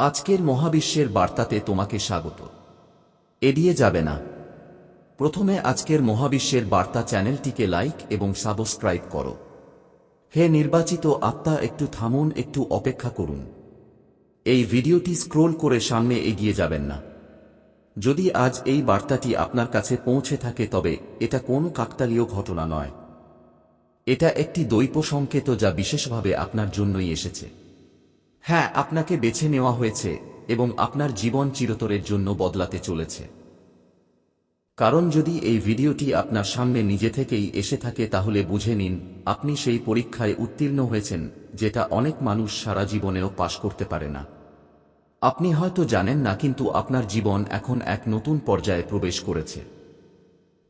আজকের মহাবিশ্বের বার্তাতে তোমাকে স্বাগত। এড়িয়ে যাবে না। প্রথমে আজকের মহাবিশ্বের বার্তা চ্যানেলটিকে লাইক এবং সাবস্ক্রাইব করো। হে নির্বাচিত আত্মা, একটু থামুন, একটু অপেক্ষা করুন। এই ভিডিওটি স্ক্রোল করে সামনে এগিয়ে যাবেন না। যদি আজ এই বার্তাটি আপনার কাছে পৌঁছে থাকে, তবে এটা কোনো কাকতালীয় ঘটনা নয়। এটা একটি দৈব সংকেত যা বিশেষভাবে আপনার জন্যই এসেছে। হ্যাঁ আপনাকে বেছে নেওয়া হয়েছে এবং আপনার জীবন চিরতরের জন্য বদলাতে চলেছে। কারণ যদি এই ভিডিওটি আপনার সামনে নিজে থেকেই এসে থাকে তাহলে বুঝে নিন, আপনি সেই পরীক্ষায় উত্তীর্ণ হয়েছেন, যেটা অনেক মানুষ সারা জীবনেও পাশ করতে পারে না। আপনি হয়তো জানেন না, কিন্তু আপনার জীবন এখন এক নতুন পর্যায়ে প্রবেশ করেছে।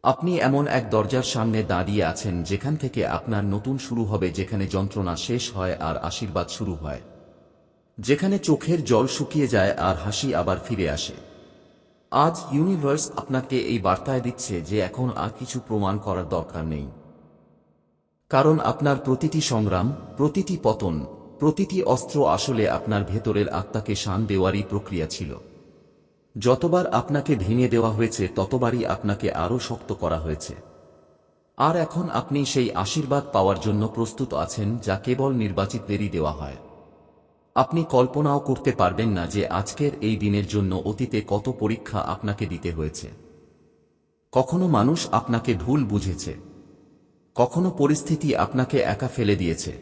আপনি এমন এক দরজার সামনে দাঁড়িয়ে আছেন যেখান থেকে আপনার নতুন শুরু হবে, যেখানে যন্ত্রণা শেষ হয় আর আশীর্বাদ শুরু হয়। যেখানে চোখের জল শুকিয়ে যায় আর হাসি আবার ফিরে আসে। আজ ইউনিভার্স আপনাকে এই বার্তায় দিচ্ছে যে এখন আর কিছু প্রমাণ করার দরকার নেই। কারণ আপনার প্রতিটি সংগ্রাম, প্রতিটি পতন, প্রতিটি অস্ত্র আসলে আপনার ভেতরের আত্মাকে শান দেওয়ারই প্রক্রিয়া ছিল। যতবার আপনাকে ভেঙে দেওয়া হয়েছে, ততবারই আপনাকে আরও শক্ত করা হয়েছে। আর এখন আপনি সেই আশীর্বাদ পাওয়ার জন্য প্রস্তুত আছেন যা কেবল নির্বাচিতদেরই দেওয়া হয়। আপনি কল্পনাও করতে পারবেন না যে আজকের এই দিনের জন্য অতীতে কত পরীক্ষা আপনাকে দিতে হয়েছে। কখনো মানুষ আপনাকে ভুল বুঝেছে। কখনো পরিস্থিতি আপনাকে একা ফেলে দিয়েছে।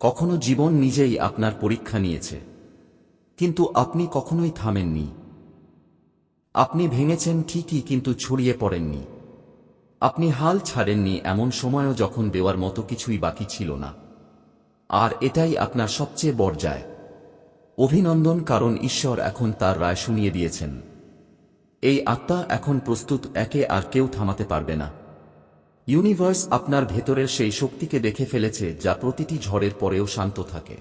কখনো জীবন নিজেই আপনার পরীক্ষা নিয়েছে। কিন্তু আপনি কখনোই থামেননি। আপনি ভেঙেছেন ঠিকই কিন্তু ছড়িয়ে পড়েননি। আপনি হাল ছাড়েননি এমন সময়ও যখন দেওয়ার মতো কিছুই বাকি ছিল না। আর এটাই আপনার সবচেয়ে বর্জায়। অভিনন্দন, কারণ ঈশ্বর এখন তার রায় শুনিয়ে দিয়েছেন। এই আত্মা এখন প্রস্তুত, একে আর কেউ থামাতে পারবে না। ইউনিভার্স আপনার ভেতরের সেই শক্তিকে দেখে ফেলেছে, যা প্রতিটি ঝড়ের পরেও শান্ত থাকে।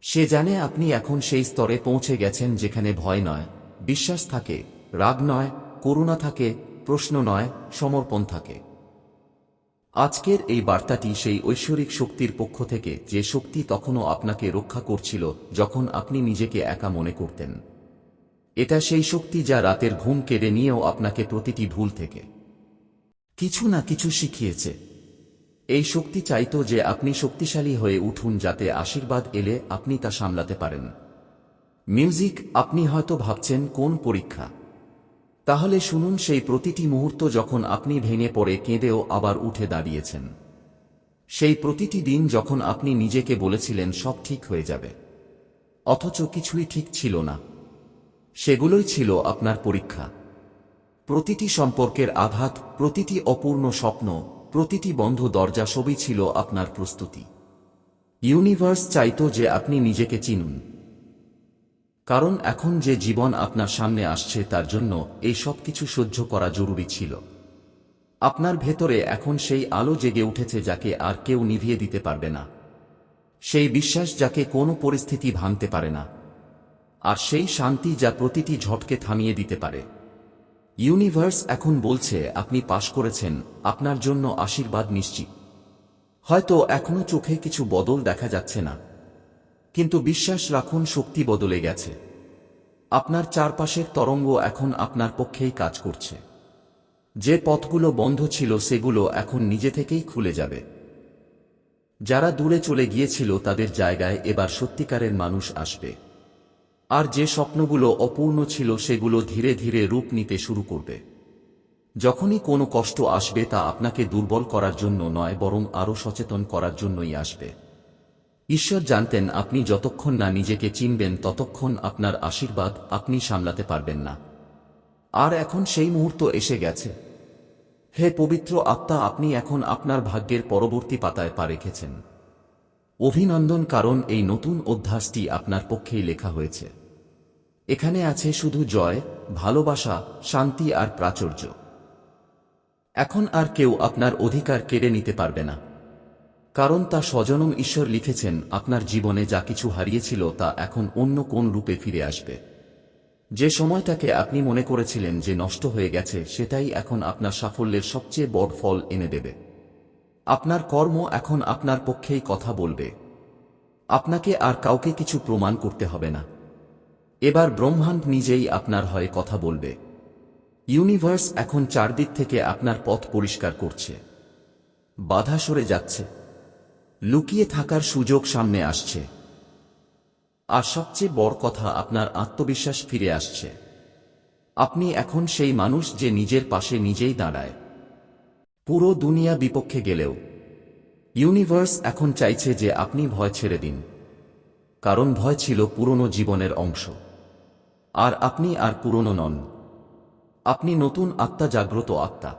সে জানে আপনি এখন সেই স্তরে পৌঁছে গেছেন, যেখানে ভয় নয়, বিশ্বাস থাকে, রাগ নয়, করুণা থাকে, প্রশ্ন নয়, সমর্পণ থাকে। আজকের এই বার্তাটি সেই ঐশ্বরিক শক্তির পক্ষ থেকে যে শক্তি তখনও আপনাকে রক্ষা করছিল যখন আপনি নিজেকে একা মনে করতেন। এটা সেই শক্তি যা রাতের ঘুম কেড়ে নিয়েও আপনাকে প্রতিটি ভুল থেকে কিছু না কিছু শিখিয়েছে। এই শক্তি চাইতো যে আপনি শক্তিশালী হয়ে উঠুন যাতে আশীর্বাদ এলে আপনি তা সামলাতে পারেন। মিউজিক, আপনি হয়তো ভাবছেন কোন পরীক্ষা? তাহলে শুনুন সেই প্রতিটি মুহূর্ত যখন আপনি ভেঙে পড়ে, কেঁদেও আবার উঠে দাঁড়িয়েছেন। সেই প্রতিটি দিন যখন আপনি নিজেকে বলেছিলেন, সব ঠিক হয়ে যাবে। অথচ কিছুই ঠিক ছিল না। সেগুলোই ছিল আপনার পরীক্ষা। প্রতিটি সম্পর্কের আঘাত, প্রতিটি অপূর্ণ স্বপ্ন, প্রতিটি বন্ধ দরজা, সবই ছিল আপনার প্রস্তুতি। ইউনিভার্স চাইতো যে আপনি নিজেকে চিনুন। কারণ এখন যে জীবন আপনার সামনে আসছে তার জন্য এই সব কিছু সহ্য করা জরুরি ছিল। আপনার ভেতরে এখন সেই আলো জেগে উঠেছে যাকে আর কেউ নিভিয়ে দিতে পারবে না। সেই বিশ্বাস যাকে কোনো পরিস্থিতি ভাঙতে পারে না। আর সেই শান্তি যা প্রতিটি ঝটকে থামিয়ে দিতে পারে। ইউনিভার্স এখন বলছে, আপনি পাশ করেছেন, আপনার জন্য আশীর্বাদ নিশ্চিত। হয়তো এখনও চোখে কিছু বদল দেখা যাচ্ছে না। কিন্তু বিশ্বাস রাখুন, শক্তি বদলে গেছে। আপনার চারপাশের তরঙ্গ এখন আপনার পক্ষেই কাজ করছে। যে পথগুলো বন্ধ ছিল, সেগুলো এখন নিজে থেকেই খুলে যাবে। যারা দূরে চলে গিয়েছিল, তাদের জায়গায় এবার সত্যিকারের মানুষ আসবে। আর যে স্বপ্নগুলো অপূর্ণ ছিল, সেগুলো ধীরে ধীরে রূপ নিতে শুরু করবে। যখনই কোনো কষ্ট আসবে, তা আপনাকে দুর্বল করার জন্য নয়, বরং আরও সচেতন করার জন্যই আসবে। ঈশ্বর জানতেন আপনি যতক্ষণ না নিজেকে চিনবেন ততক্ষণ আপনার আশীর্বাদ আপনি সামলাতে পারবেন না। আর এখন সেই মুহূর্ত এসে গেছে। হে পবিত্র আত্মা, আপনি এখন আপনার ভাগ্যের পরবর্তী পাতায় পা রেখেছেন। অভিনন্দন, কারণ এই নতুন অধ্যাসটি আপনার পক্ষেই লেখা হয়েছে। এখানে আছে শুধু জয়, ভালোবাসা, শান্তি আর প্রাচুর্য। এখন আর কেউ আপনার অধিকার কেড়ে নিতে পারবে না। কারণ তা স্বজনম ঈশ্বর লিখেছেন, আপনার জীবনে যা কিছু হারিয়েছিল তা এখন অন্য কোন রূপে ফিরে আসবে। যে সময়টাকে আপনি মনে করেছিলেন যে নষ্ট হয়ে গেছে, সেটাই এখন আপনার সাফল্যের সবচেয়ে বড় ফল এনে দেবে। আপনার কর্ম এখন আপনার পক্ষেই কথা বলবে। আপনাকে আর কাউকে কিছু প্রমাণ করতে হবে না। এবার ব্রহ্মাণ্ড নিজেই আপনার হয়ে কথা বলবে। ইউনিভার্স এখন চারদিক থেকে আপনার পথ পরিষ্কার করছে। বাধা সরে যাচ্ছে। লুকিয়ে থাকার সুযোগ সামনে আসছে। আর সবচেয়ে বড় কথা, আপনার আত্মবিশ্বাস ফিরে আসছে। আপনি এখন সেই মানুষ যে নিজের পাশে নিজেই দাঁড়ায়। পুরো দুনিয়া বিপক্ষে গেলেও, ইউনিভার্স এখন চাইছে যে আপনি ভয় ছেড়ে দিন। কারণ ভয় ছিল পুরনো জীবনের অংশ। আর আপনি আর পুরনো নন। আপনি নতুন আত্মা জাগ্রত আত্মা।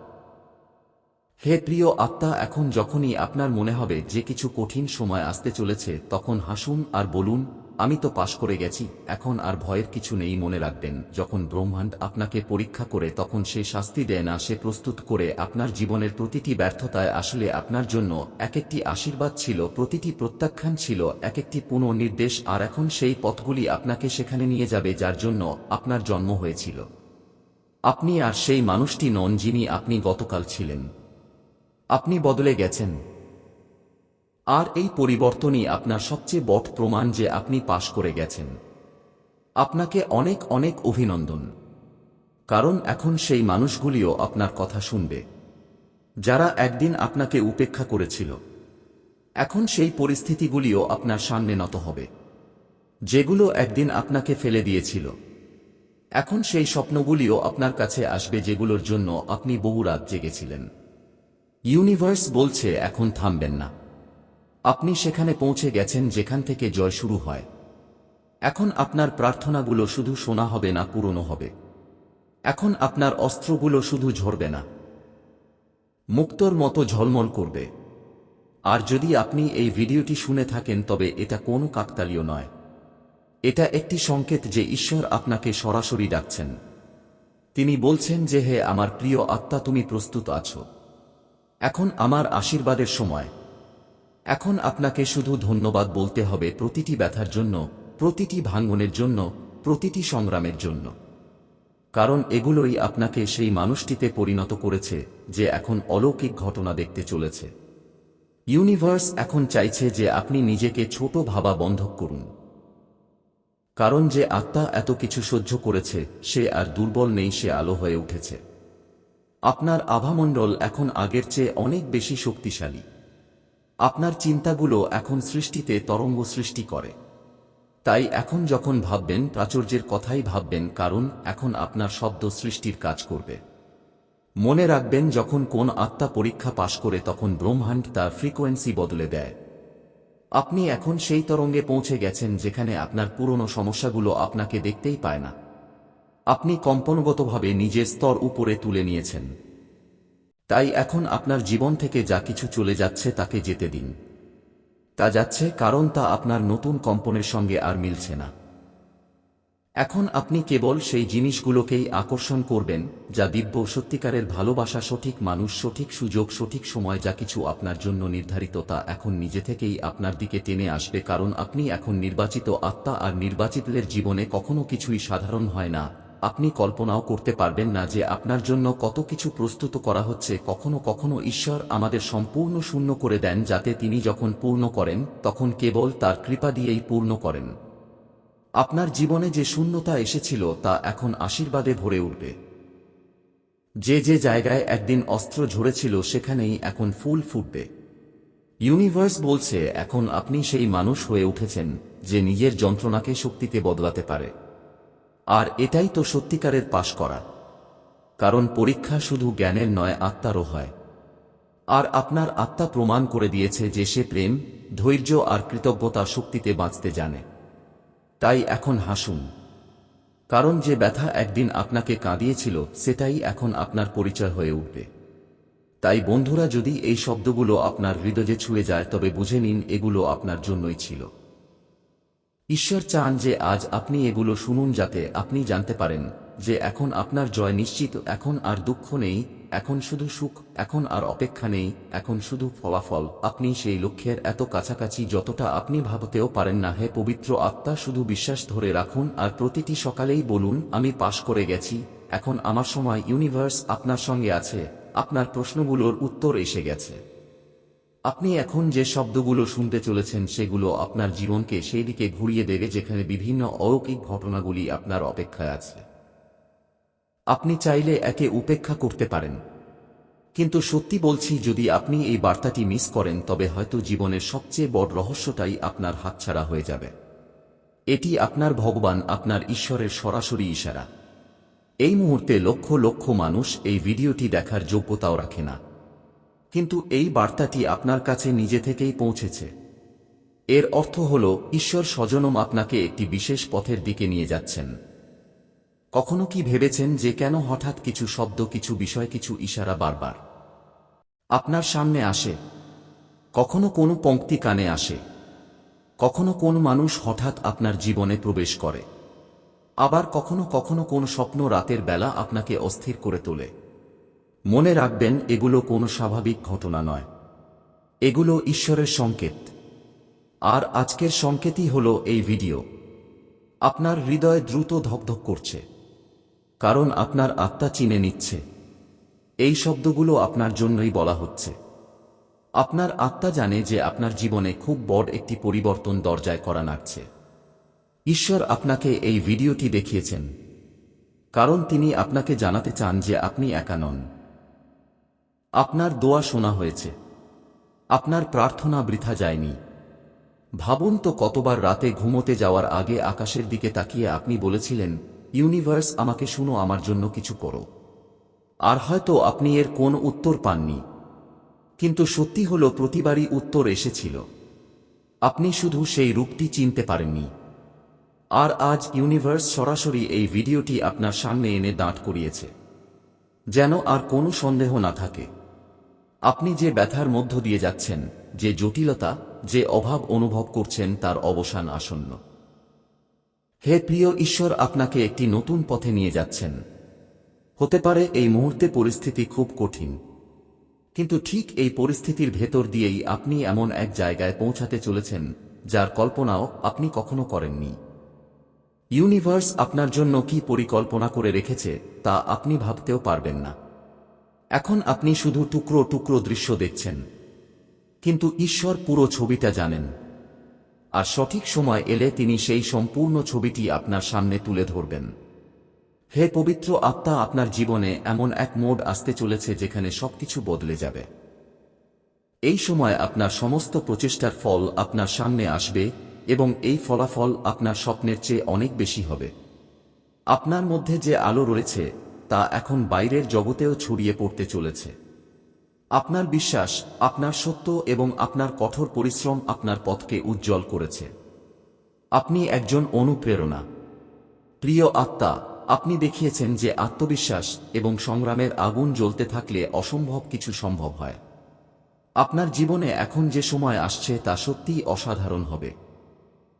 হে প্রিয় আত্মা, এখন যখনই আপনার মনে হবে যে কিছু কঠিন সময় আসতে চলেছে, তখন হাসুন আর বলুন, আমি তো পাশ করে গেছি, এখন আর ভয়ের কিছু নেই মনে রাখবেন। যখন ব্রহ্মাণ্ড আপনাকে পরীক্ষা করে, তখন সে শাস্তি দেয় না, সে প্রস্তুত করে আপনার জীবনের প্রতিটি ব্যর্থতায় আসলে আপনার জন্য এক একটি আশীর্বাদ ছিল, প্রতিটি প্রত্যাখ্যান ছিল এক একটি পুনর্নির্দেশ, আর এখন সেই পথগুলি আপনাকে সেখানে নিয়ে যাবে যার জন্য আপনার জন্ম হয়েছিল। আপনি আর সেই মানুষটি নন যিনি আপনি গতকাল ছিলেন। আপনি বদলে গেছেন। আর এই পরিবর্তনই আপনার সবচেয়ে বট প্রমাণ যে আপনি পাশ করে গেছেন। আপনাকে অনেক অনেক অভিনন্দন। কারণ এখন সেই মানুষগুলিও আপনার কথা শুনবে। যারা একদিন আপনাকে উপেক্ষা করেছিল। এখন সেই পরিস্থিতিগুলিও আপনার সামনে নত হবে। যেগুলো একদিন আপনাকে ফেলে দিয়েছিল। এখন সেই স্বপ্নগুলিও আপনার কাছে আসবে যেগুলোর জন্য আপনি বহু রাত জেগেছিলেন। ইউনিভার্স বলছে এখন থামবেন না। আপনি সেখানে পৌঁছে গেছেন যেখান থেকে জয় শুরু হয়। এখন আপনার প্রার্থনাগুলো শুধু শোনা হবে না, পুরনো হবে। এখন আপনার অস্ত্রগুলো শুধু ঝরবে না। মুক্তর মতো ঝলমল করবে। আর যদি আপনি এই ভিডিওটি শুনে থাকেন, তবে এটা কোনো কাকতালীয় নয়। এটা একটি সংকেত যে ঈশ্বর আপনাকে সরাসরি ডাকছেন। তিনি বলছেন যে, হে আমার প্রিয় আত্মা, তুমি প্রস্তুত আছো। এখন আমার আশীর্বাদের সময়। এখন আপনাকে শুধু ধন্যবাদ বলতে হবে প্রতিটি ব্যথার জন্য, প্রতিটি ভাঙ্গনের জন্য, প্রতিটি সংগ্রামের জন্য। কারণ এগুলোই আপনাকে সেই মানুষটিতে পরিণত করেছে, যে এখন অলৌকিক ঘটনা দেখতে চলেছে। ইউনিভার্স এখন চাইছে যে আপনি নিজেকে ছোট ভাবা বন্ধ করুন। কারণ যে আত্মা এত কিছু সহ্য করেছে, সে আর দুর্বল নেই, সে আলো হয়ে উঠেছে। আপনার আভামণ্ডল এখন আগের চেয়ে অনেক বেশি শক্তিশালী। আপনার চিন্তাগুলো এখন সৃষ্টিতে তরঙ্গ সৃষ্টি করে। তাই এখন যখন ভাববেন, প্রাচুর্যের কথাই ভাববেন, কারণ এখন আপনার শব্দ সৃষ্টির কাজ করবে। মনে রাখবেন, যখন কোন আত্মা পরীক্ষা পাশ করে, তখন ব্রহ্মাণ্ড তার ফ্রিকোয়েন্সি বদলে দেয়। আপনি এখন সেই তরঙ্গে পৌঁছে গেছেন, যেখানে আপনার পুরনো সমস্যাগুলো আপনাকে দেখতেই পায় না। আপনি কম্পনগতভাবে নিজের স্তর উপরে তুলে নিয়েছেন। তাই এখন আপনার জীবন থেকে যা কিছু চলে যাচ্ছে তাকে যেতে দিন। তা যাচ্ছে কারণ তা আপনার নতুন কম্পনের সঙ্গে আর মিলছে না। এখন আপনি কেবল সেই জিনিসগুলোকেই আকর্ষণ করবেন, যা দিব্য সত্যিকারের ভালোবাসা, সঠিক মানুষ, সঠিক সুযোগ, সঠিক সময়, যা কিছু আপনার জন্য নির্ধারিত তা এখন নিজে থেকেই আপনার দিকে টেনে আসবে কারণ আপনি এখন নির্বাচিত আত্মা আর নির্বাচিতদের জীবনে কখনো কিছুই সাধারণ হয় না। আপনি কল্পনাও করতে পারবেন না যে আপনার জন্য কত কিছু প্রস্তুত করা হচ্ছে। কখনো কখনো ঈশ্বর আমাদের সম্পূর্ণ শূন্য করে দেন যাতে তিনি যখন পূর্ণ করেন, তখন কেবল তার কৃপা দিয়েই পূর্ণ করেন। আপনার জীবনে যে শূন্যতা এসেছিল, তা এখন আশীর্বাদে ভরে উঠবে। যে যে জায়গায় একদিন অস্ত্র ঝরেছিল, সেখানেই এখন ফুল ফুটবে। ইউনিভার্স বলছে, এখন আপনি সেই মানুষ হয়ে উঠেছেন, যে নিজের যন্ত্রণাকে শক্তিতে বদলাতে পারে। আর এটাই তো সত্যিকারের পাশ করা। কারণ পরীক্ষা শুধু জ্ঞানের নয়, আত্মারও হয়। আর আপনার আত্মা প্রমাণ করে দিয়েছে যে সে প্রেম, ধৈর্য আর কৃতজ্ঞতা শক্তিতে বাঁচতে জানে। তাই এখন হাসুন। কারণ যে ব্যথা একদিন আপনাকে কাঁদিয়েছিল, সেটাই এখন আপনার পরিচয় হয়ে উঠবে। তাই বন্ধুরা, যদি এই শব্দগুলো আপনার হৃদয়ে ছুঁয়ে যায়, তবে বুঝে নিন এগুলো আপনার জন্যই ছিল। ঈশ্বর চান যে আজ আপনি এগুলো শুনুন যাতে আপনি জানতে পারেন যে এখন আপনার জয় নিশ্চিত, এখন আর দুঃখ নেই, এখন শুধু সুখ, এখন আর অপেক্ষা নেই, এখন শুধু ফলাফল। আপনি সেই লক্ষ্যের এত কাছাকাছি যতটা আপনি ভাবতেও পারেন না। হে পবিত্র আত্মা, শুধু বিশ্বাস ধরে রাখুন আর প্রতিটি সকালেই বলুন, আমি পাশ করে গেছি। এখন আমার সময় ইউনিভার্স আপনার সঙ্গে আছে। আপনার প্রশ্নগুলোর উত্তর এসে গেছে। আপনি এখন যে শব্দগুলো শুনতে চলেছেন সেগুলো আপনার জীবনকে সেই দিকে ঘুরিয়ে দেবে যেখানে বিভিন্ন অলৌকিক ঘটনাগুলি আপনার অপেক্ষায় আছে। আপনি চাইলে একে উপেক্ষা করতে পারেন। কিন্তু সত্যি বলছি, যদি আপনি এই বার্তাটি মিস করেন, তবে হয়তো জীবনের সবচেয়ে বড় রহস্যটাই আপনার হাতছাড়া হয়ে যাবে। এটি আপনার ভগবান, আপনার ঈশ্বরের সরাসরি ইশারা। এই মুহূর্তে লক্ষ লক্ষ মানুষ এই ভিডিওটি দেখার যোগ্যতাও রাখে না। কিন্তু এই বার্তাটি আপনার কাছে নিজে থেকেই পৌঁছেছে। এর অর্থ হল, ঈশ্বর স্বজনম আপনাকে একটি বিশেষ পথের দিকে নিয়ে যাচ্ছেন। কখনো কি ভেবেছেন যে কেন হঠাৎ কিছু শব্দ, কিছু বিষয়, কিছু ইশারা বারবার? আপনার সামনে আসে। কখনো কোনো পঙ্ক্তি কানে আসে। কখনো কোন মানুষ হঠাৎ আপনার জীবনে প্রবেশ করে। আবার কখনো কখনো কোন স্বপ্ন রাতের বেলা আপনাকে অস্থির করে তোলে। মনে রাখবেন, এগুলো কোনো স্বাভাবিক ঘটনা নয়। এগুলো ঈশ্বরের সংকেত। আর আজকের সংকেতই হল এই ভিডিও। আপনার হৃদয় দ্রুত ধকধক করছে। কারণ আপনার আত্মা চিনে নিচ্ছে। এই শব্দগুলো আপনার জন্যই বলা হচ্ছে। আপনার আত্মা জানে যে আপনার জীবনে খুব বড় একটি পরিবর্তন দরজায় করা নাড়ছে। ঈশ্বর আপনাকে এই ভিডিওটি দেখিয়েছেন। কারণ তিনি আপনাকে জানাতে চান যে আপনি একা নন। আপনার দোয়া শোনা হয়েছে। আপনার প্রার্থনা বৃথা যায়নি। ভাবুন তো কতবার রাতে ঘুমোতে যাওয়ার আগে আকাশের দিকে তাকিয়ে আপনি বলেছিলেন, ইউনিভার্স, আমাকে শুনো, আমার জন্য কিছু করো। আর হয়তো আপনি এর কোন উত্তর পাননি। কিন্তু সত্যি হল, প্রতিবারই উত্তর এসেছিল। আপনি শুধু সেই রূপটি চিনতে পারেননি। আর আজ ইউনিভার্স সরাসরি এই ভিডিওটি আপনার সামনে এনে দাঁড় করিয়েছে। যেন আর কোনো সন্দেহ না থাকে। আপনি যে ব্যথার মধ্য দিয়ে যাচ্ছেন, যে জটিলতা, যে অভাব অনুভব করছেন তার অবসান আসন্ন। হে প্রিয় ঈশ্বর, আপনাকে একটি নতুন পথে নিয়ে যাচ্ছেন। হতে পারে এই মুহূর্তে পরিস্থিতি খুব কঠিন, কিন্তু ঠিক এই পরিস্থিতির ভেতর দিয়েই আপনি এমন এক জায়গায় পৌঁছাতে চলেছেন, যার কল্পনাও আপনি কখনো করেননি। ইউনিভার্স আপনার জন্য কি পরিকল্পনা করে রেখেছে, তা আপনি ভাবতেও পারবেন না। এখন আপনি শুধু টুকরো টুকরো দৃশ্য দেখছেন। কিন্তু ঈশ্বর পুরো ছবিটা জানেন। আর সঠিক সময় এলে তিনি সেই সম্পূর্ণ ছবিটি আপনার সামনে তুলে ধরবেন। হে পবিত্র আত্মা, আপনার জীবনে এমন এক মোড আসতে চলেছে যেখানে সবকিছু বদলে যাবে। এই সময় আপনার সমস্ত প্রচেষ্টার ফল আপনার সামনে আসবে এবং এই ফলাফল আপনার স্বপ্নের চেয়ে অনেক বেশি হবে। আপনার মধ্যে যে আলো রয়েছে তা এখন বাইরের জগতেও ছড়িয়ে পড়তে চলেছে। আপনার বিশ্বাস, আপনার সত্য এবং আপনার কঠোর পরিশ্রম আপনার পথকে উজ্জ্বল করেছে। আপনি একজন অনুপ্রেরণা। প্রিয় আত্মা, আপনি দেখিয়েছেন যে আত্মবিশ্বাস এবং সংগ্রামের আগুন জ্বলতে থাকলে অসম্ভব কিছু সম্ভব হয়। আপনার জীবনে এখন যে সময় আসছে তা সত্যিই অসাধারণ হবে।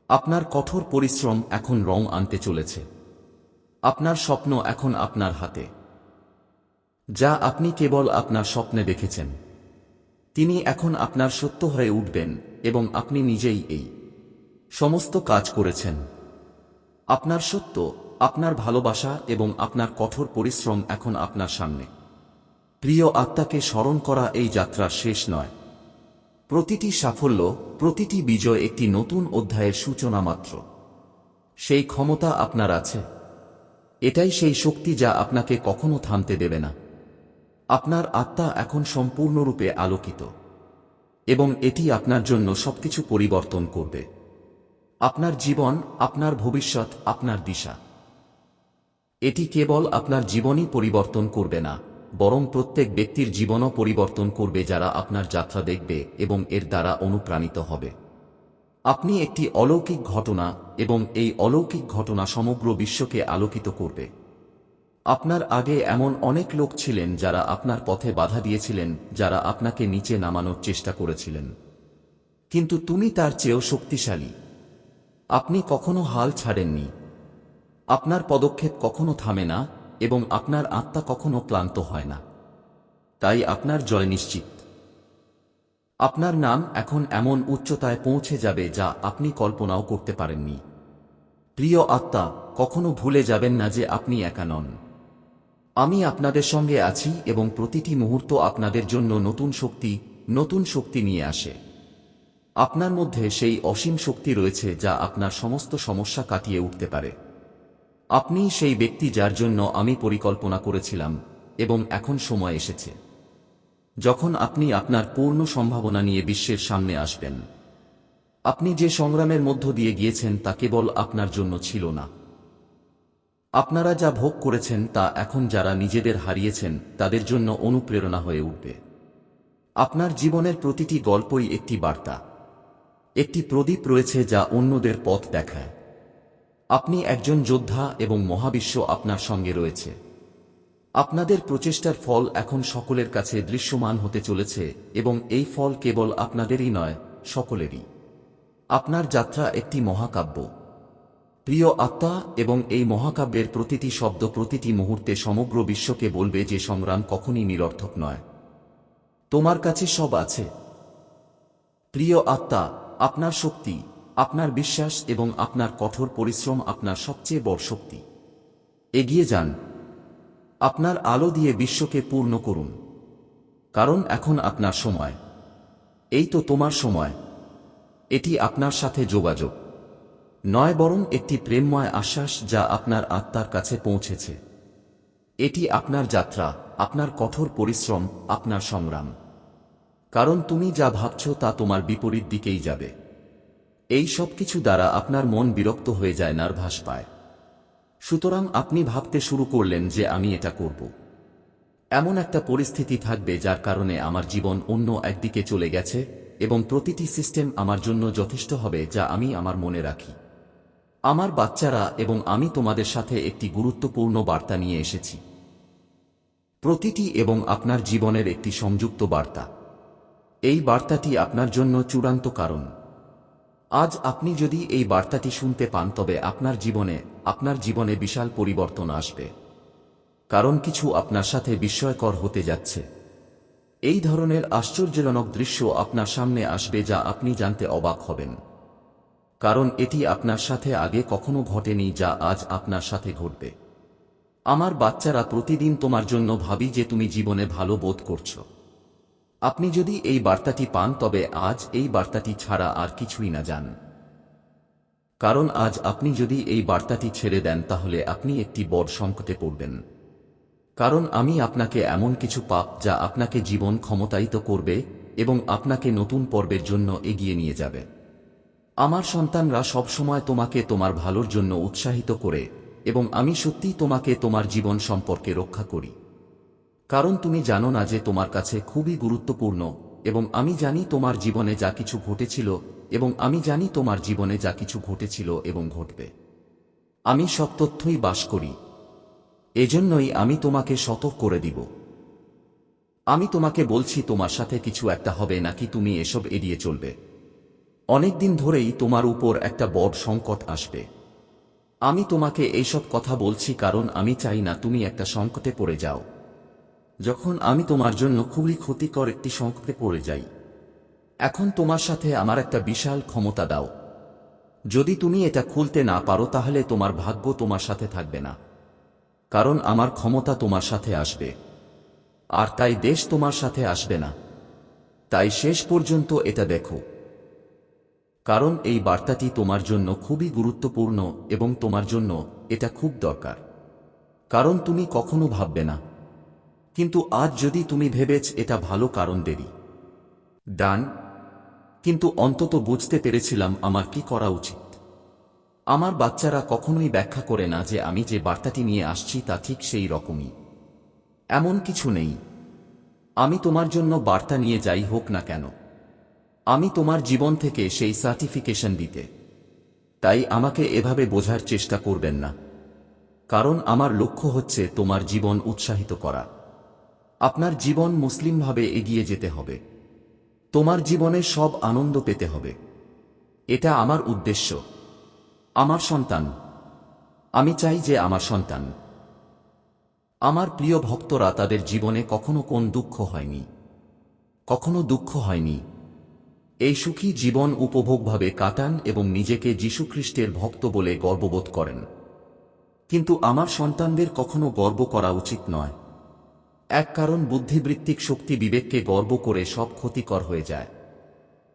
আপনার কঠোর পরিশ্রম এখন রং আনতে চলেছে। আপনার স্বপ্ন এখন আপনার হাতে। যা আপনি কেবল আপনার স্বপ্নে দেখেছেন। তিনি এখন আপনার সত্য হয়ে উঠবেন এবং আপনি নিজেই এই সমস্ত কাজ করেছেন। আপনার সত্য, আপনার ভালোবাসা এবং আপনার কঠোর পরিশ্রম এখন আপনার সামনে। প্রিয় আত্মাকে স্মরণ করা এই যাত্রার শেষ নয়। প্রতিটি সাফল্য, প্রতিটি বিজয় একটি নতুন অধ্যায়ের সূচনা মাত্র। সেই ক্ষমতা আপনার আছে। এটাই সেই শক্তি যা আপনাকে কখনো থামতে দেবে না। আপনার আত্মা এখন সম্পূর্ণরূপে আলোকিত, এবং এটি আপনার জন্য সবকিছু পরিবর্তন করবে। আপনার জীবন, আপনার ভবিষ্যৎ, আপনার দিশা। এটি কেবল আপনার জীবনই পরিবর্তন করবে না, বরং প্রত্যেক ব্যক্তির জীবনও পরিবর্তন করবে যারা আপনার যাত্রা দেখবে এবং এর দ্বারা অনুপ্রাণিত হবে। আপনি একটি অলৌকিক ঘটনা এবং এই অলৌকিক ঘটনা সমগ্র বিশ্বকে আলোকিত করবে। আপনার আগে এমন অনেক লোক ছিলেন যারা আপনার পথে বাধা দিয়েছিলেন, যারা আপনাকে নিচে নামানোর চেষ্টা করেছিলেন। কিন্তু তুমি তার চেয়েও শক্তিশালী। আপনি কখনো হাল ছাড়েননি। আপনার পদক্ষেপ কখনো থামে না এবং আপনার আত্মা কখনো ক্লান্ত হয় না। তাই আপনার জয় নিশ্চিত। আপনার নাম এখন এমন উচ্চতায় পৌঁছে যাবে যা আপনি কল্পনাও করতে পারেননি। প্রিয় আত্মা, কখনো ভুলে যাবেন না যে আপনি একা নন। আমি আপনাদের সঙ্গে আছি এবং প্রতিটি মুহূর্ত আপনাদের জন্য নতুন শক্তি নতুন শক্তি নিয়ে আসে। আপনার মধ্যে সেই অসীম শক্তি রয়েছে যা আপনার সমস্ত সমস্যা কাটিয়ে উঠতে পারে। আপনি সেই ব্যক্তি যার জন্য আমি পরিকল্পনা করেছিলাম, এবং এখন সময় এসেছে। যখন আপনি আপনার পূর্ণ সম্ভাবনা নিয়ে বিশ্বের সামনে আসবেন। আপনি যে সংগ্রামের মধ্য দিয়ে গিয়েছেন তা কেবল আপনার জন্য ছিল না। আপনারা যা ভোগ করেছেন তা এখন যারা নিজেদের হারিয়েছেন, তাদের জন্য অনুপ্রেরণা হয়ে উঠবে। আপনার জীবনের প্রতিটি গল্পই একটি বার্তা। একটি প্রদীপ রয়েছে যা অন্যদের পথ দেখায়। আপনি একজন যোদ্ধা এবং মহাবিশ্ব আপনার সঙ্গে রয়েছে। আপনাদের প্রচেষ্টার ফল এখন সকলের কাছে দৃশ্যমান হতে চলেছে, এবং এই ফল কেবল আপনাদেরই নয়, সকলেরই। আপনার যাত্রা একটি মহাকাব্য। প্রিয় আত্মা, এবং এই মহাকাব্যের প্রতিটি শব্দ প্রতিটি মুহূর্তে সমগ্র বিশ্বকে বলবে যে সংগ্রাম কখনই নিরর্থক নয়। তোমার কাছে সব আছে। প্রিয় আত্মা, আপনার শক্তি, আপনার বিশ্বাস এবং আপনার কঠোর পরিশ্রম আপনার সবচেয়ে বড় শক্তি। এগিয়ে যান। আপনার আলো দিয়ে বিশ্বকে পূর্ণ করুন। কারণ এখন আপনার সময়। এই তো তোমার সময়। এটি আপনার সাথে যোগাযোগ। নয় বরং একটি প্রেমময় আশ্বাস যা আপনার আত্মার কাছে পৌঁছেছে। এটি আপনার যাত্রা, আপনার কঠোর পরিশ্রম, আপনার সংগ্রাম। কারণ তুমি যা ভাবছ তা তোমার বিপরীত দিকেই যাবে। এই সব কিছু দ্বারা আপনার মন বিরক্ত হয়ে যায়, নার্ভাস পায়। সুতরাং আপনি ভাবতে শুরু করলেন যে আমি এটা করব। এমন একটা পরিস্থিতি থাকবে যার কারণে আমার জীবন অন্য একদিকে চলে গেছে এবং প্রতিটি সিস্টেম আমার জন্য যথেষ্ট হবে যা আমি আমার মনে রাখি। আমার বাচ্চারা এবং আমি তোমাদের সাথে একটি গুরুত্বপূর্ণ বার্তা নিয়ে এসেছি। প্রতিটি এবং আপনার জীবনের একটি সংযুক্ত বার্তা। এই বার্তাটি আপনার জন্য চূড়ান্ত কারণ। আজ আপনি যদি এই বার্তাটি শুনতে পান, তবে আপনার জীবনে আপনার জীবনে বিশাল পরিবর্তন আসবে। কারণ কিছু আপনার সাথে বিস্ময়কর হতে যাচ্ছে। এই ধরনের আশ্চর্যজনক দৃশ্য আপনার সামনে আসবে যা আপনি জানতে অবাক হবেন। কারণ এটি আপনার সাথে আগে কখনো ঘটেনি, যা আজ আপনার সাথে ঘটবে। আমার বাচ্চারা প্রতিদিন তোমার জন্য ভাবি যে তুমি জীবনে ভালো বোধ করছ। আপনি যদি এই বার্তাটি পান, তবে আজ এই বার্তাটি ছাড়া আর কিছুই না যান। কারণ আজ আপনি যদি এই বার্তাটি ছেড়ে দেন, তাহলে আপনি একটি বড় সংকটে পড়বেন। কারণ আমি আপনাকে এমন কিছু পাপ যা আপনাকে জীবন ক্ষমতায়িত করবে এবং আপনাকে নতুন পর্বের জন্য এগিয়ে নিয়ে যাবে। আমার সন্তানরা সবসময় তোমাকে তোমার ভালোর জন্য উৎসাহিত করে এবং আমি সত্যিই তোমাকে তোমার জীবন সম্পর্কে রক্ষা করি। কারণ তুমি জানো না যে তোমার কাছে খুবই গুরুত্বপূর্ণ, এবং আমি জানি তোমার জীবনে যা কিছু ঘটেছিল, এবং আমি জানি তোমার জীবনে যা কিছু ঘটেছিল এবং ঘটবে। আমি সব তথ্যই বাস করি। এজন্যই আমি তোমাকে সতর্ক করে দিব। আমি তোমাকে বলছি, তোমার সাথে কিছু একটা হবে নাকি তুমি এসব এড়িয়ে চলবে। অনেকদিন ধরেই তোমার উপর একটা বড় সংকট আসবে। আমি তোমাকে এইসব কথা বলছি কারণ আমি চাই না তুমি একটা সংকটে পড়ে যাও। যখন আমি তোমার জন্য খুবই ক্ষতিকর একটি সংকটে পড়ে যাই, এখন তোমার সাথে আমার একটা বিশাল ক্ষমতা দাও। যদি তুমি এটা খুলতে না পারো, তাহলে তোমার ভাগ্য তোমার সাথে থাকবে না। কারণ আমার ক্ষমতা তোমার সাথে আসবে। আর তাই দেশ তোমার সাথে আসবে না। তাই শেষ পর্যন্ত এটা দেখো। কারণ এই বার্তাটি তোমার জন্য খুবই গুরুত্বপূর্ণ এবং তোমার জন্য এটা খুব দরকার। কারণ তুমি কখনো ভাববে না কিন্তু আজ যদি তুমি ভেবেছ এটা ভালো কারণ দেরি ডান, কিন্তু অন্তত বুঝতে পেরেছিলাম আমার কি করা উচিত। আমার বাচ্চারা কখনোই ব্যাখ্যা করে না যে আমি যে বার্তাটি নিয়ে আসছি তা ঠিক সেই রকমই। এমন কিছু নেই। আমি তোমার জন্য বার্তা নিয়ে যাই হোক না কেন। আমি তোমার জীবন থেকে সেই সার্টিফিকেশন দিতে। তাই আমাকে এভাবে বোঝার চেষ্টা করবেন না। কারণ আমার লক্ষ্য হচ্ছে তোমার জীবন উৎসাহিত করা। আপনার জীবন মুসলিমভাবে এগিয়ে যেতে হবে। তোমার জীবনে সব আনন্দ পেতে হবে। এটা আমার উদ্দেশ্য। আমার সন্তান। আমি চাই যে আমার সন্তান। আমার প্রিয় ভক্তরা তাদের জীবনে কখনো কোন দুঃখ হয়নি। কখনো দুঃখ হয়নি। এই সুখী জীবন উপভোগভাবে কাটান এবং নিজেকে যীশুখ্রিস্টের ভক্ত বলে গর্ববোধ করেন। কিন্তু আমার সন্তানদের কখনো গর্ব করা উচিত নয়। এক কারণ বুদ্ধিবৃত্তিক শক্তি বিবেককে গর্ব করে সব ক্ষতিকর হয়ে যায়।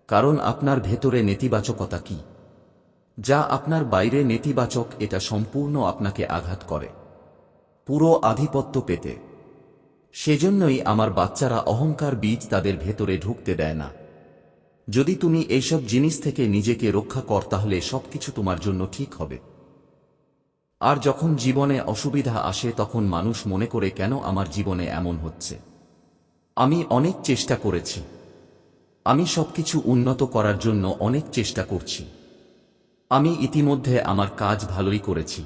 কারণ আপনার ভেতরে নেতিবাচকতা কি? যা আপনার বাইরে নেতিবাচক, এটা সম্পূর্ণ আপনাকে আঘাত করে। পুরো আধিপত্য পেতে। সেজন্যই আমার বাচ্চারা অহংকার বীজ তাদের ভেতরে ঢুকতে দেয় না। যদি তুমি এইসব জিনিস থেকে নিজেকে রক্ষা কর, তাহলে সবকিছু তোমার জন্য ঠিক হবে। আর যখন জীবনে অসুবিধা আসে তখন মানুষ মনে করে কেন আমার জীবনে এমন হচ্ছে। আমি অনেক চেষ্টা করেছি। আমি সবকিছু উন্নত করার জন্য অনেক চেষ্টা করছি। আমি ইতিমধ্যে আমার কাজ ভালোই করেছি।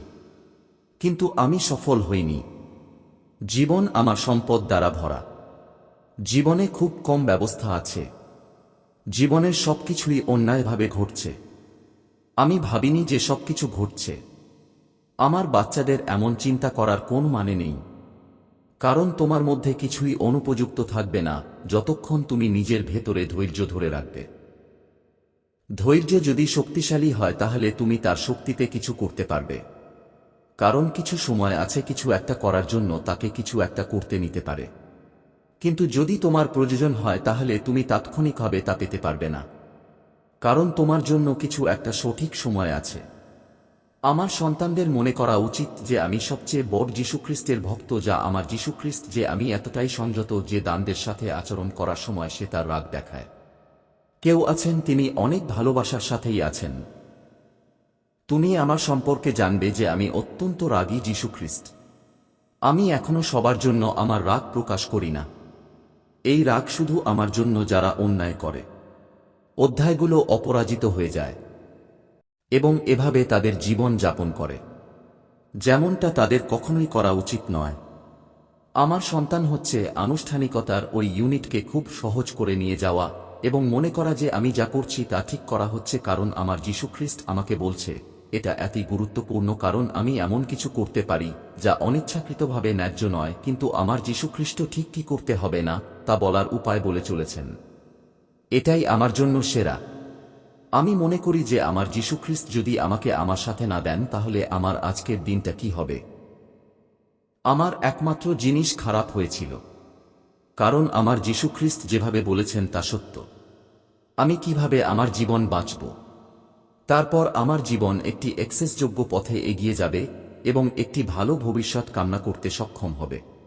কিন্তু আমি সফল হইনি। জীবন আমার সম্পদ দ্বারা ভরা। জীবনে খুব কম ব্যবস্থা আছে। জীবনের সবকিছুই অন্যায়ভাবে ঘটছে। আমি ভাবিনি যে সবকিছু ঘটছে। আমার বাচ্চাদের এমন চিন্তা করার কোন মানে নেই। কারণ তোমার মধ্যে কিছুই অনুপযুক্ত থাকবে না, যতক্ষণ তুমি নিজের ভেতরে ধৈর্য ধরে রাখবে। ধৈর্য যদি শক্তিশালী হয়, তাহলে তুমি তার শক্তিতে কিছু করতে পারবে। কারণ কিছু সময় আছে, কিছু একটা করার জন্য তাকে কিছু একটা করতে নিতে পারে। কিন্তু যদি তোমার প্রয়োজন হয়, তাহলে তুমি তাৎক্ষণিকভাবে তা পেতে পারবে না। কারণ তোমার জন্য কিছু একটা সঠিক সময় আছে। আমার সন্তানদের মনে করা উচিত যে আমি সবচেয়ে বড় যীশুখ্রিস্টের ভক্ত যা আমার যীশুখ্রিস্ট যে আমি এতটাই সংযত যে দানদের সাথে আচরণ করার সময় সে তার রাগ দেখায়। কেউ আছেন, তিনি অনেক ভালোবাসার সাথেই আছেন। তুমি আমার সম্পর্কে জানবে যে আমি অত্যন্ত রাগী যীশুখ্রিস্ট। আমি এখনও সবার জন্য আমার রাগ প্রকাশ করি না। এই রাগ শুধু আমার জন্য যারা অন্যায় করে। অধ্যায়গুলো অপরাজিত হয়ে যায়। এবং এভাবে তাদের জীবন যাপন করে। যেমনটা তাদের কখনোই করা উচিত নয়। আমার সন্তান হচ্ছে আনুষ্ঠানিকতার ওই ইউনিটকে খুব সহজ করে নিয়ে যাওয়া এবং মনে করা যে আমি যা করছি তা ঠিক করা হচ্ছে কারণ আমার যীশুখ্রিস্ট আমাকে বলছে, এটা এতই গুরুত্বপূর্ণ কারণ আমি এমন কিছু করতে পারি যা অনিচ্ছাকৃতভাবে ন্যায্য নয়, কিন্তু আমার যীশুখ্রিস্ট ঠিক কি করতে হবে না তা বলার উপায় বলে চলেছেন। এটাই আমার জন্য সেরা। আমি মনে করি যে আমার যীশুখ্রিস্ট যদি আমাকে আমার সাথে না দেন, তাহলে আমার আজকের দিনটা কি হবে? আমার একমাত্র জিনিস খারাপ হয়েছিল। কারণ আমার যীশুখ্রিস্ট যেভাবে বলেছেন তা সত্য। আমি কীভাবে আমার জীবন বাঁচব? তারপর আমার জীবন একটি অ্যাক্সেসযোগ্য পথে এগিয়ে যাবে এবং একটি ভালো ভবিষ্যৎ কামনা করতে সক্ষম হবে।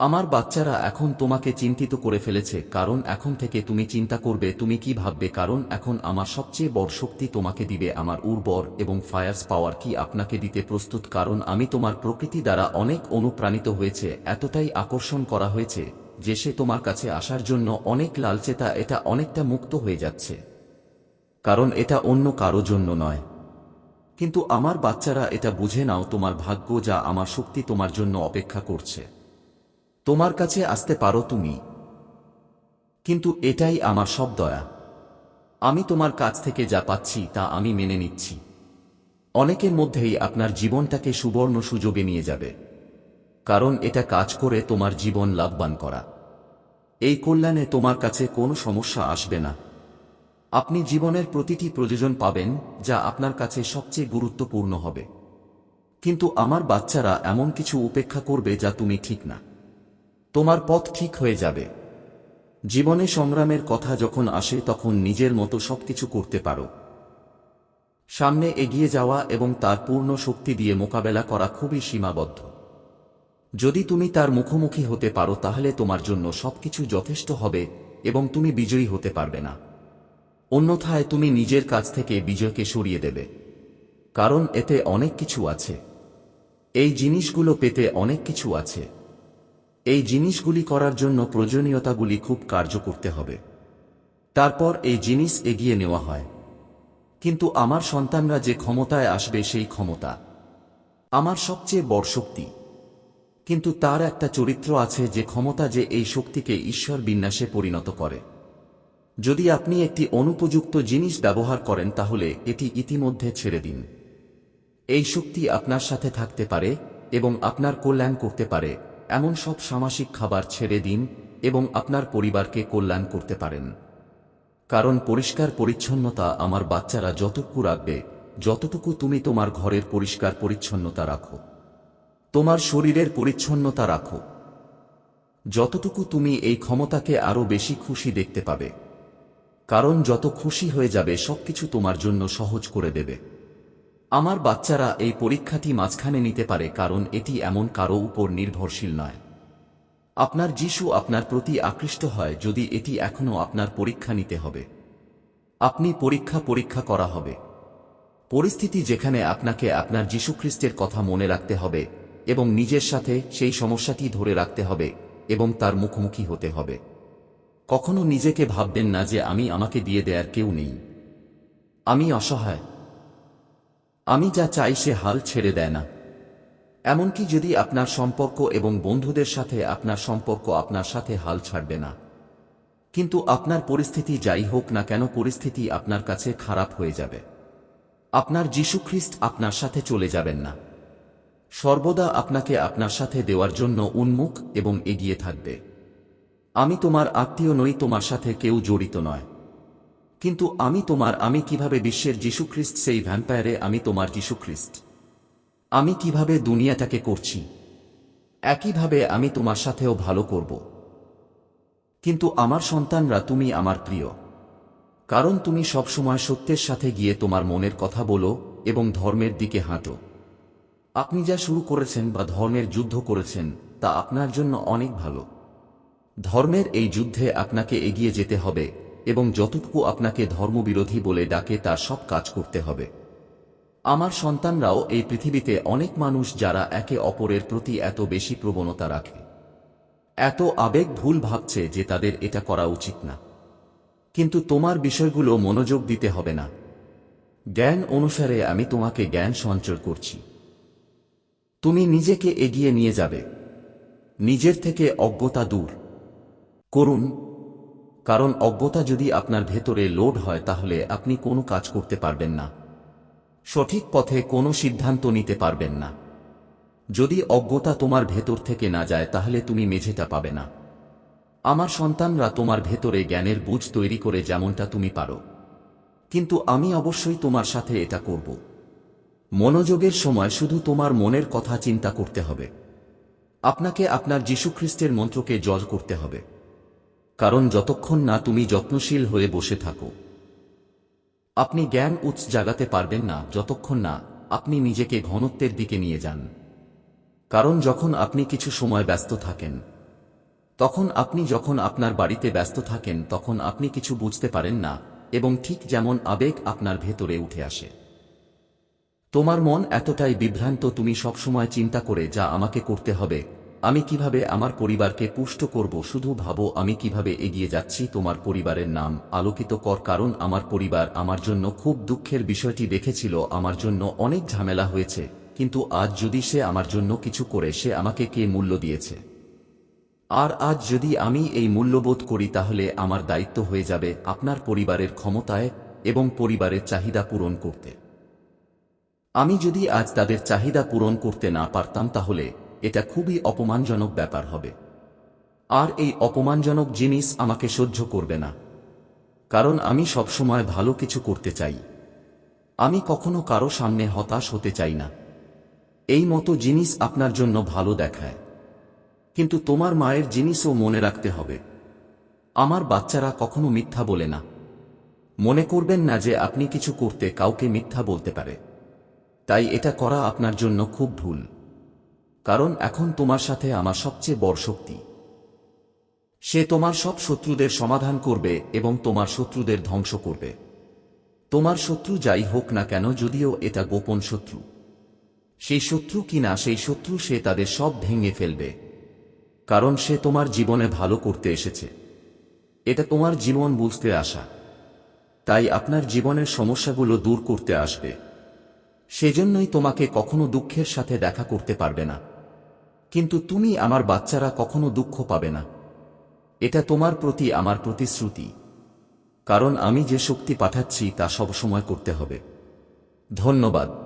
আমার বাচ্চারা এখন তোমাকে চিন্তিত করে ফেলেছে, কারণ এখন থেকে তুমি চিন্তা করবে তুমি কি ভাববে, কারণ এখন আমার সবচেয়ে বড় শক্তি তোমাকে দিবে, আমার উর্বর এবং ফায়ার্স পাওয়ার কি আপনাকে দিতে প্রস্তুত, কারণ আমি তোমার প্রকৃতি দ্বারা অনেক অনুপ্রাণিত হয়েছে, এতটাই আকর্ষণ করা হয়েছে, যে সে তোমার কাছে আসার জন্য অনেক লালচেতা এটা অনেকটা মুক্ত হয়ে যাচ্ছে। কারণ এটা অন্য কারও জন্য নয়। কিন্তু আমার বাচ্চারা এটা বুঝে নাও, তোমার ভাগ্য যা আমার শক্তি তোমার জন্য অপেক্ষা করছে। তোমার কাছে আসতে পারো তুমি। কিন্তু এটাই আমার সব দয়া। আমি তোমার কাছ থেকে যা পাচ্ছি তা আমি মেনে নিচ্ছি। অনেকের মধ্যেই আপনার জীবনটাকে সুবর্ণ সুযোগে নিয়ে যাবে। কারণ এটা কাজ করে তোমার জীবন লাভবান করা। এই কল্যাণে তোমার কাছে কোনো সমস্যা আসবে না। আপনি জীবনের প্রতিটি প্রয়োজন পাবেন, যা আপনার কাছে সবচেয়ে গুরুত্বপূর্ণ হবে। কিন্তু আমার বাচ্চারা এমন কিছু উপেক্ষা করবে যা তুমি ঠিক না। তোমার পথ ঠিক হয়ে যাবে। জীবনে সংগ্রামের কথা যখন আসে তখন নিজের মতো সবকিছু করতে পারো। সামনে এগিয়ে যাওয়া এবং তার পূর্ণ শক্তি দিয়ে মোকাবেলা করা খুবই সীমাবদ্ধ। যদি তুমি তার মুখোমুখি হতে পারো তাহলে তোমার জন্য সবকিছু যথেষ্ট হবে এবং তুমি বিজয়ী হতে পারবে না। অন্যথায় তুমি নিজের কাছ থেকে বিজয়কে সরিয়ে দেবে। কারণ এতে অনেক কিছু আছে। এই জিনিসগুলো পেতে অনেক কিছু আছে। এই জিনিসগুলি করার জন্য প্রয়োজনীয়তাগুলি খুব কার্য করতে হবে। তারপর এই জিনিস এগিয়ে নেওয়া হয়। কিন্তু আমার সন্তানরা যে ক্ষমতায় আসবে সেই ক্ষমতা আমার সবচেয়ে বড় শক্তি। কিন্তু তার একটা চরিত্র আছে যে ক্ষমতা যে এই শক্তিকে ঈশ্বর বিন্যাসে পরিণত করে। যদি আপনি একটি অনুপযুক্ত জিনিস ব্যবহার করেন তাহলে এটি ইতিমধ্যে ছেড়ে দিন। এই শক্তি আপনার সাথে থাকতে পারে এবং আপনার কল্যাণ করতে পারে। এমন সব সামাসিক খাবার ছেড়ে দিন এবং আপনার পরিবারকে কল্যাণ করতে পারেন। কারণ পরিষ্কার পরিচ্ছন্নতা আমার বাচ্চারা যতটুকু রাখবে, যতটুকু তুমি তোমার ঘরের পরিষ্কার পরিচ্ছন্নতা রাখো। তোমার শরীরের পরিচ্ছন্নতা রাখো। যতটুকু তুমি এই ক্ষমতাকে আরও বেশি খুশি দেখতে পাবে। কারণ যত খুশি হয়ে যাবে, সবকিছু তোমার জন্য সহজ করে দেবে। আমার বাচ্চারা এই পরীক্ষাটি মাঝখানে নিতে পারে কারণ এটি এমন কারও উপর নির্ভরশীল নয়। আপনার যিশু আপনার প্রতি আকৃষ্ট হয় যদি এটি এখনও আপনার পরীক্ষা নিতে হবে। আপনি পরীক্ষা পরীক্ষা করা হবে। পরিস্থিতি যেখানে আপনাকে আপনার যীশুখ্রিস্টের কথা মনে রাখতে হবে এবং নিজের সাথে সেই সমস্যাটি ধরে রাখতে হবে এবং তার মুখোমুখি হতে হবে। কখনো নিজেকে ভাববেন না যে আমি আমাকে দিয়ে দেয়ার কেউ নেই। আমি অসহায়। আমি যা চাই সে হাল ছেড়ে দেয় না। এমনকি যদি আপনার সম্পর্ক এবং বন্ধুদের সাথে আপনার সম্পর্ক আপনার সাথে হাল ছাড়বে না। কিন্তু আপনার পরিস্থিতি যাই হোক না কেন পরিস্থিতি আপনার কাছে খারাপ হয়ে যাবে। আপনার যীশুখ্রিস্ট আপনার সাথে চলে যাবেন না। সর্বদা আপনাকে আপনার সাথে দেওয়ার জন্য উন্মুখ এবং এগিয়ে থাকবে। আমি তোমার আত্মীয় নই, তোমার সাথে কেউ জড়িত নয়। কিন্তু আমি তোমার, আমি কীভাবে বিশ্বের যীশুখ্রিস্ট, সেই ভ্যাম্পায়ারে আমি তোমার যীশুখ্রিস্ট। আমি কীভাবে দুনিয়াটাকে করছি। একইভাবে আমি তোমার সাথেও ভালো করব। কিন্তু আমার সন্তানরা, তুমি আমার প্রিয়। কারণ তুমি সবসময় সত্যের সাথে গিয়ে তোমার মনের কথা বলো এবং ধর্মের দিকে হাঁটো। আপনি যা শুরু করেছেন বা ধর্মের যুদ্ধ করেছেন, তা আপনার জন্য অনেক ভালো। ধর্মের এই যুদ্ধে আপনাকে এগিয়ে যেতে হবে এবং যতটুকু আপনাকে ধর্মবিরোধী বলে ডাকে তার সব কাজ করতে হবে। আমার সন্তানরাও এই পৃথিবীতে অনেক মানুষ যারা একে অপরের প্রতি এত বেশি প্রবণতা রাখে। এত আবেগ ভুল ভাবছে যে তাদের এটা করা উচিত না। কিন্তু তোমার বিষয়গুলো মনোযোগ দিতে হবে না। জ্ঞান অনুসারে আমি তোমাকে জ্ঞান সঞ্চয় করছি। তুমি নিজেকে এগিয়ে নিয়ে যাবে। নিজের থেকে অজ্ঞতা দূর। করুন কারণ অজ্ঞতা যদি আপনার ভেতরে লোড হয় তাহলে আপনি কোনো কাজ করতে পারবেন না। সঠিক পথে কোনো সিদ্ধান্ত নিতে পারবেন না। যদি অজ্ঞতা তোমার ভেতর থেকে না যায় তাহলে তুমি মেঝেটা পাবে না। আমার সন্তানরা তোমার ভেতরে জ্ঞানের বুঝ তৈরি করে যেমনটা তুমি পারো। কিন্তু আমি অবশ্যই তোমার সাথে এটা করব। মনোযোগের সময় শুধু তোমার মনের কথা চিন্তা করতে হবে। আপনাকে আপনার যীশুখ্রিস্টের মন্ত্রকে জল করতে হবে। কারণ যতক্ষণ না তুমি যত্নশীল হয়ে বসে থাকো। আপনি জ্ঞান উৎস জাগাতে পারবেন না, যতক্ষণ না আপনি নিজেকে ঘনত্বের দিকে নিয়ে যান। কারণ যখন আপনি কিছু সময় ব্যস্ত থাকেন, তখন আপনি যখন আপনার বাড়িতে ব্যস্ত থাকেন, তখন আপনি কিছু বুঝতে পারেন না এবং ঠিক যেমন আবেগ আপনার ভেতরে উঠে আসে। তোমার মন এতটাই বিভ্রান্ত তুমি সবসময় চিন্তা করে যা আমাকে করতে হবে আমি কীভাবে আমার পরিবারকে পুষ্ট করব? শুধু ভাবো, আমি কীভাবে এগিয়ে যাচ্ছি? তোমার পরিবারের নাম আলোকিত কর, কারণ আমার পরিবার আমার জন্য খুব দুঃখের বিষয়টি দেখেছিল, আমার জন্য অনেক ঝামেলা হয়েছে। কিন্তু আজ যদি সে আমার জন্য কিছু করে, সে আমাকে কে মূল্য দিয়েছে? আর আজ যদি আমি এই মূল্যবোধ করি, তাহলে আমার দায়িত্ব হয়ে যাবে আপনার পরিবারের ক্ষমতায় এবং পরিবারের চাহিদা পূরণ করতে। আমি যদি আজ তাদের চাহিদা পূরণ করতে না পারতাম, তাহলে এটা খুবই অপমানজনক ব্যাপার হবে। আর এই অপমানজনক জিনিস আমাকে সহ্য করবে না। কারণ আমি সবসময় ভালো কিছু করতে চাই। আমি কখনো কারও সামনে হতাশ হতে চাই না। এই মতো জিনিস আপনার জন্য ভালো দেখায়। কিন্তু তোমার মায়ের জিনিসও মনে রাখতে হবে। আমার বাচ্চারা কখনো মিথ্যা বলে না। মনে করবেন না যে আপনি কিছু করতে কাউকে মিথ্যা বলতে পারে। তাই এটা করা আপনার জন্য খুব ভুল। কারণ এখন তোমার সাথে আমার সবচেয়ে বড় শক্তি। সে তোমার সব শত্রুদের সমাধান করবে এবং তোমার শত্রুদের ধ্বংস করবে। তোমার শত্রু যাই হোক না কেন যদিও এটা গোপন শত্রু। সেই শত্রু কিনা সেই শত্রু সে তাদের সব ভেঙে ফেলবে। কারণ সে তোমার জীবনে ভালো করতে এসেছে। এটা তোমার জীবন বুঝতে আসা তাই আপনার জীবনের সমস্যাগুলো দূর করতে আসবে। সেজন্যই তোমাকে কখনো দুঃখের সাথে দেখা করতে পারবে না। কিন্তু তুমি আমার বাচ্চারা কখনো দুঃখ পাবে না। এটা তোমার প্রতি আমার প্রতিশ্রুতি। কারণ আমি যে শক্তি পাঠাচ্ছি তা সবসময় করতে হবে। ধন্যবাদ।